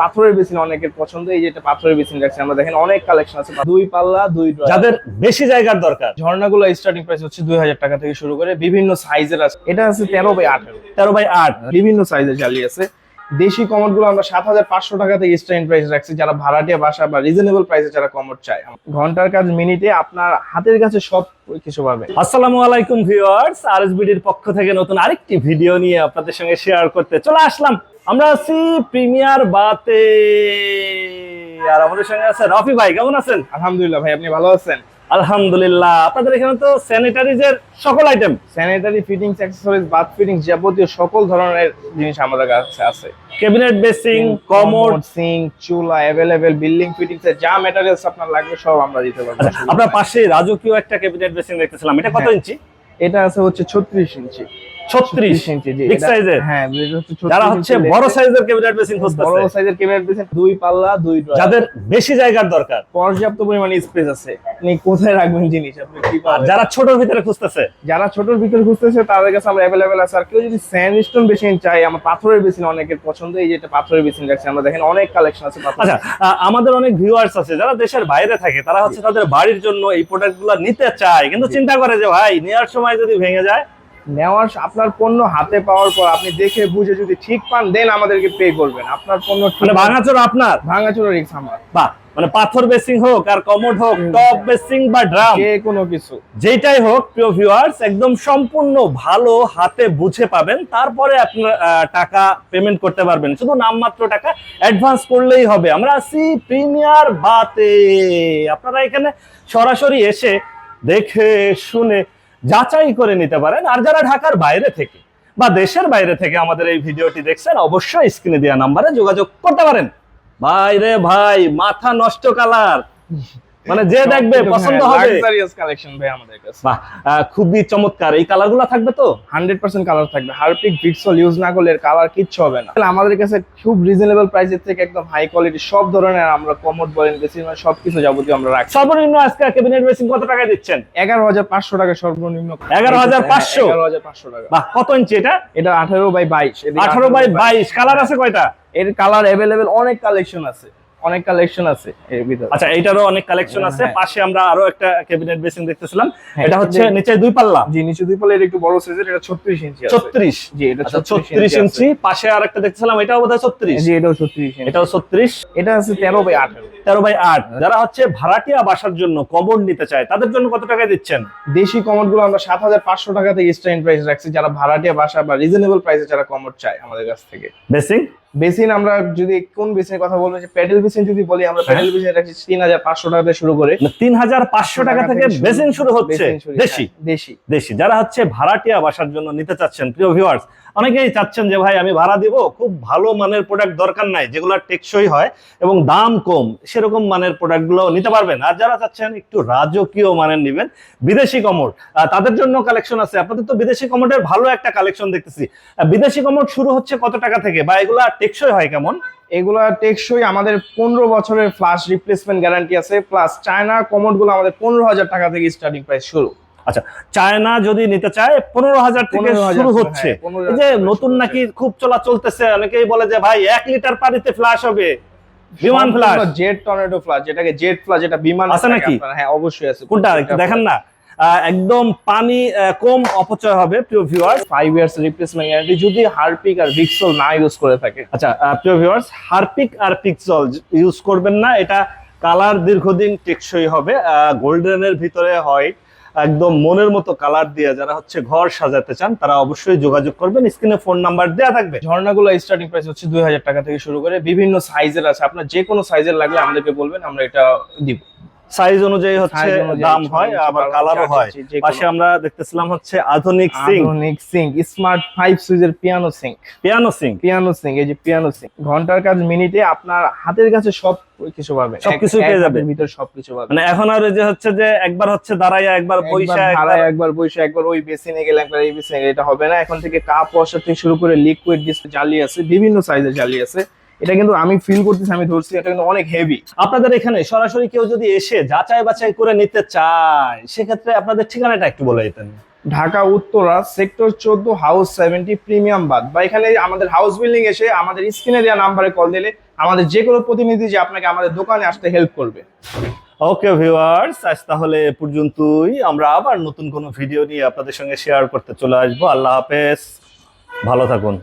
পাথরের বেসিন অনেকের পছন্দ এই যেটা পাথরের বেসিন যাচ্ছে আমরা দেখেন অনেক কালেকশন আছে। দুই পাল্লা দুই। যাদের বেশি জায়গার দরকার। ঝর্ণাগুলো স্টার্টিং প্রাইস হচ্ছে দুই হাজার টাকা থেকে শুরু করে বিভিন্ন সাইজের আছে। এটা আছে তেরো বাই আঠারো। তেরো বাই আট। বিভিন্ন সাইজের জালি আছে। দেশি কমোডগুলো আমরা সাত হাজার পাঁচশো টাকা থেকে স্টার্টিং প্রাইস রাখছি যারা ভাড়াটিয়া বাসা বা রিজনেবল প্রাইসে যারা কমোড চায়। ঘণ্টার কাজ মিনিটে আপনার হাতের কাছে সব কিছু পাবে। আসসালামু আলাইকুম ভিউয়ার্স আরএসবিডির পক্ষ থেকে নতুন আরেকটি ভিডিও নিয়ে আপনাদের সঙ্গে শেয়ার করতে চলে আসলাম। আমরা আছি প্রিমিয়ার বাতে। আর আমাদের সঙ্গে আছে রফি ভাই কেমন আছেন? আলহামদুলিল্লাহ ভাই আপনি ভালো আছেন? আলহামদুলিল্লাহ। আপনাদের এখানে তো স্যানিটারিজের সকল item sanitary fittings accessories bath fittings যাবতীয় সকল ধরনের জিনিস আমাদের কাছে আছে। Cabinet basin commode. সিঙ্ক চুলা অ্যাভেলেবেল বিল্ডিং ফিটিংস এর যা ম্যাটেরিয়ালস আপনার লাগবে সব আমরা দিতে পারব। আচ্ছা আপনার পাশে রাজকীয় একটা ক্যাবিনেট বেসিং দেখতেছিলাম। এটা কত হ্যাঁ। ইঞ্চি? এটা আছে হচ্ছে 36 ইঞ্চি। ইঞ্চি জি হ্যাঁ এটা হচ্ছে 36 যারা হচ্ছে বড় সাইজের ক্যাবিনেট বেসিং বড় সাইজের ক্যাবিনেট দিয়েছেন দুই পাল্লা দুই drawer। যাদের বেশি জায়গার দরকার। পর্যাপ্ত পরিমাণে স্পেস আছে। আপনি কোথায় রাখবেন জিনিস? আপনি কি পাবেন? যারা ছোটর ভিতরে খুঁজতেছে। যারা ছোটর ভিতরে খুঁজতেছে তাদের কাছে আমরা আছে। আর কেউ যদি স্যান্ডস্টোন বেসিন চাই আমার পাথরের বেসিন অনেকের পছন্দ। এই যেটা পাথরের বেসিন রাখছে আমরা দেখেন অনেক কালেকশন আছে আচ্ছা আমাদের অনেক ভিউয়ার্স আছে যারা দেশের বাইরে থাকে তারা হচ্ছে তাদের বাড়ির জন্য এই প্রোডাক্টগুলো নিতে চায়। কিন্তু চিন্তা করে যে ভাই নেওয়ার সময় যদি ভেঙে যায় নেওয়ার আপনার পণ্য হাতে পাওয়ার পর আপনি দেখে বুঝে যদি ঠিক পান দেন আমাদেরকে পে করবেন। আপনার পণ্য মানে ভাঙাচোর আপনার? ভাঙাচোরা রিক্স আমার। বা মানে পাথর বেসিং হোক আর কমোড হোক টপ বেসিং বা ড্রাম যে কোনো কিছু। যেটাই হোক প্রিয় ভিউয়ার্স একদম সম্পূর্ণ ভালো হাতে বুঝে পাবেন। তারপরে আপনার টাকা পেমেন্ট করতে পারবেন। শুধু নামমাত্র টাকা অ্যাডভান্স করলেই হবে। আমরা আছি প্রিমিয়ার বাতে। আপনারা এখানে সরাসরি এসে দেখে শুনে যাচাই করে নিতে পারেন। আর যারা ঢাকার বাইরে থেকে বা দেশের বাইরে থেকে আমাদের এই ভিডিওটি দেখছেন, অবশ্যই স্ক্রিনে দেওয়া নাম্বারে যোগাযোগ করতে পারেন। ভাই রে ভাই, মাথা নষ্ট কালার। মানে যে দেখবে পছন্দ হবে। লাক্সারিয়াস কালেকশন ভাই আমাদের কাছে। বাহ খুবই চমৎকার। এই কালারগুলো থাকবে তো? হান্ড্রেড পার্সেন্ট কালার থাকবে। হারপিক ভিক্সল ইউজ না করলে কালার কিচ্ছু হবে না। আমাদের কাছে খুব রিজনেবল প্রাইসের থেকে একদম হাই কোয়ালিটি সব ধরনের আমরা কমোড বলেন বেশি সব কিছু যাবতীয় আমরা রাখছি। সর্বনিম্ন আজকে ক্যাবিনেট বেসিং কত টাকা দিচ্ছেন? এগারো হাজার পাঁচশো টাকা সর্বনিম্ন। 11,500? এগারো হাজার পাঁচশো টাকা। বাহ কত ইঞ্চি এটা? এটা আঠারো বাই বাইশ। আঠারো বাই বাইশ। কালার আছে কয়টা? এর কালার অ্যাভেলেবেল অনেক কালেকশন আছে। অনেক কালেকশন আছে এর ভিতরে। আচ্ছা এইটারও অনেক কালেকশন আছে। হ্যাঁ। পাশে আমরা আরও একটা ক্যাবিনেট বেসিং দেখতেছিলাম। হ্যাঁ, এটা হচ্ছে নিচে দুই পাল্লা। জি নিচে দুই পালে এটা একটু বড় সাইজের এটা ছত্রিশ ইঞ্চি আছে। ছত্রিশ? জি এটা আচ্ছা ছত্রিশ ইঞ্চি পাশে আর একটা দেখছিলাম এটাও বোধ হয় ছত্রিশ। জি এটাও ছত্রিশ ইঞ্চি। এটাও ছত্রিশ। এটা আছে তেরো বাই আঠারো তেরো বাই আট। যারা হচ্ছে ভাড়াটিয়া বাসার জন্য কমন নিতে চায় তাদের জন্য কত টাকা দিচ্ছেন? দেশি কমোডগুলো আমরা সাত হাজার পাঁচশো টাকা থেকে স্টার্টিং প্রাইস রাখছি যারা ভাড়াটিয়া বাসা বা রিজনেবল প্রাইসে যারা কমোড চায় আমাদের কাছ থেকে। বেসিং বেসিন আমরা যদি কোন বেসিনের কথা বলব যে প্যাডেল বেসিন যদি বলি আমরা হ্যাঁ। প্যাডেল বেসিন রাখছি তিন হাজার পাঁচশো টাকা থেকে শুরু করে। তিন হাজার পাঁচশো টাকা থেকে বেসিন শুরু হচ্ছে। দেশি। হ্যাঁ, দেশি। দেশি। যারা হচ্ছে ভাড়াটিয়া বাসার জন্য নিতে চাচ্ছেন প্রিয় ভিউয়ার্স অনেকেই চাচ্ছেন যে, ভাই, আমি ভাড়া দিব, খুব ভালো মানের প্রোডাক্ট দরকার নাই, যেগুলো টেকসই হয় এবং দাম কম, সেরকম মানের প্রোডাক্টগুলো নিতে পারবেন। আর যারা চাচ্ছেন একটু রাজকীয় মানের নেবেন, বিদেশি কমোড তাদের জন্য কালেকশন আছে। আপনাদের তো বিদেশি কমোডের ভালো একটা কালেকশন দেখতেছি। বিদেশি কমোড শুরু হচ্ছে কত টাকা থেকে? বা এগুলা টেকসই হয় কেমন? এগুলা টেকসই আমাদের পনেরো বছরের ফ্লাশ রিপ্লেসমেন্ট গ্যারান্টি আছে প্লাস চায়না কমোডগুলো আমাদের পনেরো হাজার টাকা থেকে স্টার্টিং প্রাইস শুরু। আচ্ছা চায়না যদি নিতে চায় পনেরো হাজার থেকে শুরু হচ্ছে। হ্যাঁ, 15,000 এই যে নতুন নাকি খুব চলা চলতেছে অনেকেই বলে যে ভাই এক লিটার পানিতে ফ্লাশ হবে। বিমান ফ্লাশ জেট টর্নেডো ফ্লাশ যেটাকে জেট ফ্লাশ যেটা বিমান আছে নাকি? হ্যাঁ অবশ্যই আছে। কোনটা? দেখেন না। একদম পানি কম অপচয় হবে প্রিয় viewers five years replacement guarantee যদি হারপিক আর না ইউজ করে থাকে। আচ্ছা আহ, প্রিয় ভিউয়ার্স হারপিক আর পিক্সল ইউজ করবেন না এটা কালার দীর্ঘদিন টেকসই হবে। গোল্ডেনের ভিতরে হয় একদম মনের মতো কালার দিয়ে যারা হচ্ছে ঘর সাজাতে চান, তারা অবশ্যই যোগাযোগ করবেন। স্ক্রিনে ফোন নাম্বার দেওয়া থাকবে। ঝর্ণাগুলো স্টার্টিং প্রাইস হচ্ছে দুই হাজার টাকা থেকে শুরু করে বিভিন্ন সাইজের আছে। আপনার যে কোনো সাইজের লাগলে আমাদেরকে বলবেন, আমরা এটা দিব। সাইজ অনুযায়ী হচ্ছে দাম হয় আবার কালারও হয়। পাশে আমরা দেখতেছিলাম হচ্ছে আধুনিক সিং আধুনিক sink smart five সুইজের piano sink piano sink piano sink এই যে পিয়ানো সিঙ্ক ঘণ্টার কাজ মিনিটে আপনার হাতের কাছে সব কিছু পাবে সবকিছু পেয়ে যাবে। ভিতর সবকিছু পাবে মানে এখন আর যে হচ্ছে যে একবার হচ্ছে দাঁড়াইয়া একবার পয়সা ভাড়ায় একবার বসে একবার ওই বেসিনে গেলে একবার এই বেসিনে গেলে এটা হবে না। এখন থেকে কাপ ওয়াশার থেকে শুরু করে লিকুইড ডিস জালি আছে বিভিন্ন সাইজের জালি আছে। এটা কিন্তু আমি ফিল করতেছি আমি ধরছি এটা কিন্তু অনেক হেভি আপনাদের এখানে সরাসরি কেউ যদি এসে যাচাই বাছাই করে নিতে চায় সেক্ষেত্রে আপনাদের ঠিকানাটা একটু বলে দিতেন। ঢাকা উত্তরা সেক্টর চোদ্দ হাউস সেভেন্টি প্রিমিয়াম বাদ। বা এখানে আমাদের হাউস বিল্ডিং এসে আমাদের স্ক্রিনে দেওয়া নাম্বারে কল দিলে আমাদের যে কোনো প্রতিনিধি যে আপনাকে আমাদের দোকানে আসতে হেল্প করবে। ওকে ভিউয়ার্স আজ তাহলে এ পর্যন্তই। আমরা আবার নতুন কোনো ভিডিও নিয়ে আপনাদের সঙ্গে শেয়ার করতে চলে আসব। আল্লাহ হাফেজ। ভালো থাকুন।